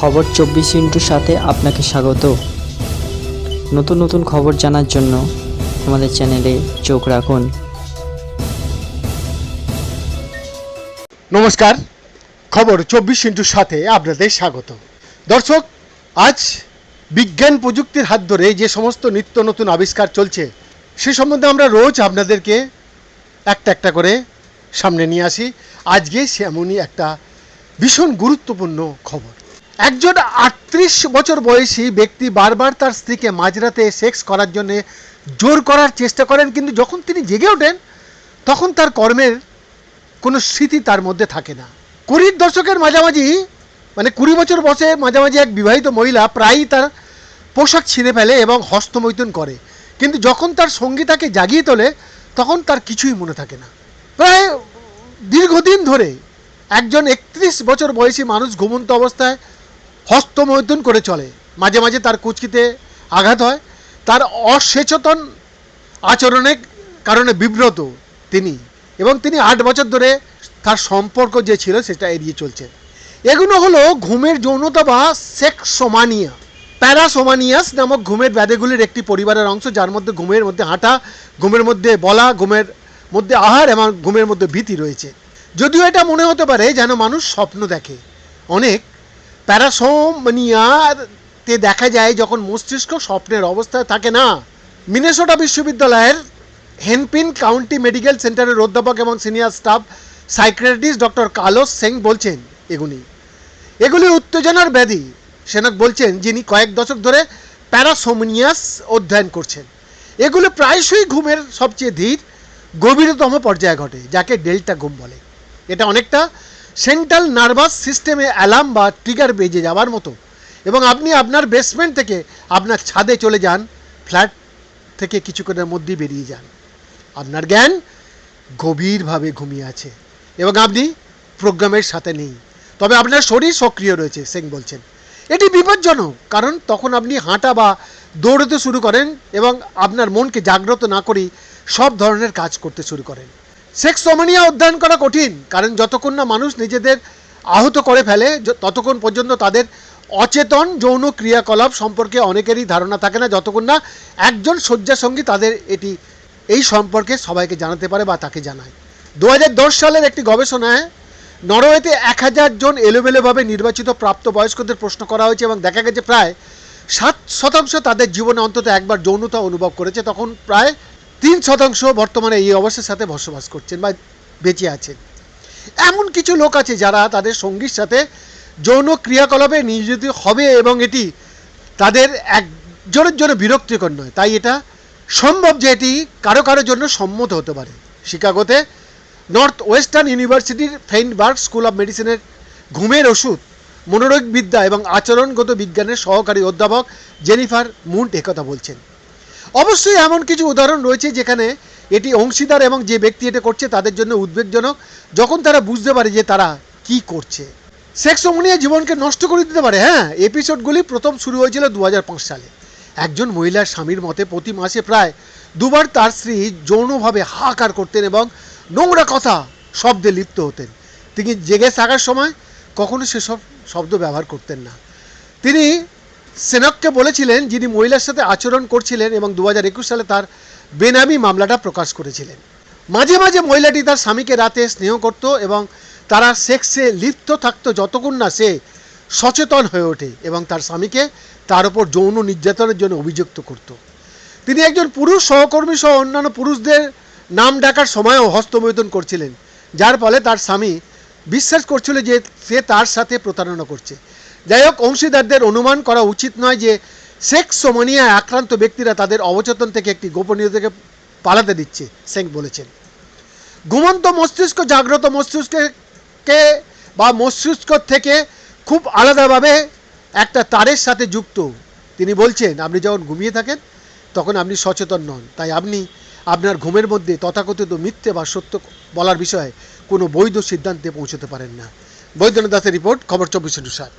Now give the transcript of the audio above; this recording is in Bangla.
খবর চব্বিশ ইন্টুর সাথে আপনাকে স্বাগত। নতুন নতুন খবর জানার জন্য আমাদের চ্যানেলে চোখ রাখুন। নমস্কার, খবর চব্বিশ ইন্টুর সাথে আপনাদের স্বাগত। দর্শক, আজ বিজ্ঞান প্রযুক্তির হাত ধরে যে সমস্ত নিত্য নতুন আবিষ্কার চলছে, সে সম্বন্ধে আমরা রোজ আপনাদেরকে একটা একটা করে সামনে নিয়ে আসি। আজকে সেমনই একটা ভীষণ গুরুত্বপূর্ণ খবর। একজন আটত্রিশ বছর বয়সী ব্যক্তি বারবার তার স্ত্রীকে মাঝরাতে সেক্স করার জন্য জোর করার চেষ্টা করেন, কিন্তু যখন তিনি জেগে ওঠেন, তখন তার কর্মের কোনো স্মৃতি তার মধ্যে থাকে না। কুড়ির দশকের মাঝামাঝি মানে কুড়ি বছর বয়সে মাঝামাঝি এক বিবাহিত মহিলা প্রায়ই তার পোশাক ছিঁড়ে ফেলে এবং হস্তমৈথুন করে। কিন্তু যখন তার সঙ্গী তাকে জাগিয়ে তোলে, তখন তার কিছুই মনে থাকে না। প্রায় দীর্ঘদিন ধরে একজন একত্রিশ বছর বয়সী মানুষ ঘুমন্ত অবস্থায় হস্তমৈথুন করে চলে। মাঝে মাঝে তার কুচকিতে আঘাত হয়। তার অসচেতন আচরণের কারণে বিব্রত তিনি এবং তিনি আট বছর ধরে তার সম্পর্ক যে ছিল সেটা এড়িয়ে চলছে। এগুলো হলো ঘুমের যৌনতা বা সেক্সোমানিয়া। প্যারাসোমানিয়াস নামক ঘুমের ব্যাধিগুলির একটি পরিবারের অংশ, যার মধ্যে ঘুমের মধ্যে হাঁটা, ঘুমের মধ্যে বলা, ঘুমের মধ্যে আহার এবং ঘুমের মধ্যে ভীতি রয়েছে। যদিও এটা মনে হতে পারে যেন মানুষ স্বপ্ন দেখে। অনেক প্যারাসোমানিয়াতে দেখা যায় যখন মস্তিষ্ক স্বপ্নের অবস্থায় থাকে না। মিনেসোটা বিশ্ববিদ্যালয়ের হেনপিন কাউন্টি মেডিকেল সেন্টারের অধ্যাপক এবং senior staff psychiatrist doctor কালোস Seng বলছেন এগুলি। এগুলি উত্তেজনার ব্যাধি, সেনক বলছেন, যিনি কয়েক দশক ধরে প্যারাসোমনিয়াস অধ্যয়ন করছেন। এগুলো প্রায়শই ঘুমের সবচেয়ে ধীর, গভীরতম পর্যায়ে ঘটে, যাকে ডেল্টা ঘুম বলে। এটা অনেকটা সেন্ট্রাল নার্ভাস সিস্টেমে অ্যালার্ম বা ট্রিগার বেজে যাওয়ার মতো। এবং আপনি আপনার বেসমেন্ট থেকে আপনার ছাদে চলে যান ফ্ল্যাট থেকে কিছুক্ষণের মধ্যেই বেরিয়ে যান। আপনার জ্ঞান গভীরভাবে ঘুমিয়ে আছে। এবং আপনি প্রোগ্রামের সাথে নেই। তবে আপনার শরীর সক্রিয় রয়েছে, সেং বলছেন। এটি বিপজ্জনক, কারণ তখন আপনি হাঁটা বা দৌড়তে শুরু করেন এবং আপনার মনকে জাগ্রত না করেই সব ধরনের কাজ করতে শুরু করেন। সেক্স সমানিয়া অধ্যয়ন করা কঠিন, কারণ যতক্ষণ না মানুষ নিজেদের আহত করে ফেলে ততক্ষণ পর্যন্ত তাদের অচেতন যৌন ক্রিয়াকলাপ সম্পর্কে অনেকেরই ধারণা থাকে না। যতক্ষণ না একজন শয্যাসঙ্গী তাদের এটি, এই সম্পর্কে সবাইকে জানাতে পারে বা তাকে জানায়। দু হাজার দশ সালের একটি গবেষণায় নরওয়েতে এক হাজার জন এলোমেলোভাবে নির্বাচিত প্রাপ্তবয়স্কদের প্রশ্ন করা হয়েছে এবং দেখা গেছে প্রায় সাত শতাংশ তাদের জীবনে অন্তত একবার যৌনতা অনুভব করেছে। তখন প্রায় তিন শতাংশ বর্তমানে এই অবস্থার সাথে বসবাস করছেন বা বেঁচে আছেন। এমন কিছু লোক আছে যারা তাদের সঙ্গীর সাথে যৌন ক্রিয়াকলাপে নিয়োজিত হবে এবং এটি তাদের একজনের জন্য বিরক্তিকর নয়। তাই এটা সম্ভব যে এটি কারও কারও জন্য সম্মত হতে পারে। শিকাগোতে নর্থ ওয়েস্টার্ন ইউনিভার্সিটির ফেইনবার্গ স্কুল অফ মেডিসিনের ঘুমের ওষুধ, মনোরোগবিদ্যা এবং আচরণগত বিজ্ঞানের সহকারী অধ্যাপক জেনিফার মুন্ট একথা বলছেন। অবশ্যই এমন কিছু উদাহরণ রয়েছে যেখানে এটি অংশীদার এবং যে ব্যক্তি এটা করছে তাদের জন্য উদ্বেগজনক, যখন তারা বুঝতে পারে যে তারা কি করছে। সেক্সোমনিয়া জীবনকে নষ্ট করে দিতে পারে হ্যাঁ? এপিসোডগুলি প্রথম শুরু হয়েছিল দু হাজার পাঁচ সালে। একজন মহিলার স্বামীর মতে প্রতি মাসে প্রায় দুবার তার স্ত্রী যৌনভাবে হাহাকার করতেন এবং নোংরা কথা শব্দে লিপ্ত হতেন। তিনি জেগে থাকার সময় কখনো সেসব শব্দ ব্যবহার করতেন না। তিনি সেনককে বলেছিলেন যিনি মহিলার সাথে আচরণ করছিলেন এবং দু হাজার একুশ সালে তার বেনামি মামলাটা প্রকাশ করেছিলেন। মাঝে মাঝে মহিলাটি তার স্বামীকে রাতে স্নেহ করত এবং তারা সেক্সে লিপ্ত থাকতো যতক্ষণ না সে সচেতন হয়ে ওঠে এবং তার স্বামীকে তার উপর যৌন নির্যাতনের জন্য অভিযুক্ত করত। তিনি একজন পুরুষ সহকর্মী সহ অন্যান্য পুরুষদের নাম ডাকার সময়ও হস্তমৈথুন করছিলেন, যার ফলে তার স্বামী বিশ্বাস করছিল যে সে তার সাথে প্রতারণা করছে। যাই হোক, অংশীদারদের অনুমান করা উচিত নয় যে সেক্স সোমানিয়ায় আক্রান্ত ব্যক্তিরা তাদের অবচেতন থেকে একটি গোপনীয় থেকে পালাতে দিচ্ছে সেং বলেছেন। ঘুমন্ত মস্তিষ্ক, জাগ্রত মস্তিষ্ককে বা মস্তিষ্ক থেকে খুব আলাদাভাবে একটা তারের সাথে যুক্ত। তিনি বলছেন, আপনি যখন ঘুমিয়ে থাকেন, তখন আপনি সচেতন নন। তাই আপনি আপনার ঘুমের মধ্যে তথাকথিত মিথ্যে বা সত্য বলার বিষয়ে কোনো বৈধ সিদ্ধান্তে পৌঁছতে পারেন না। বৈদ্যনাথ দাসের রিপোর্ট, খবর চব্বিশ সাত।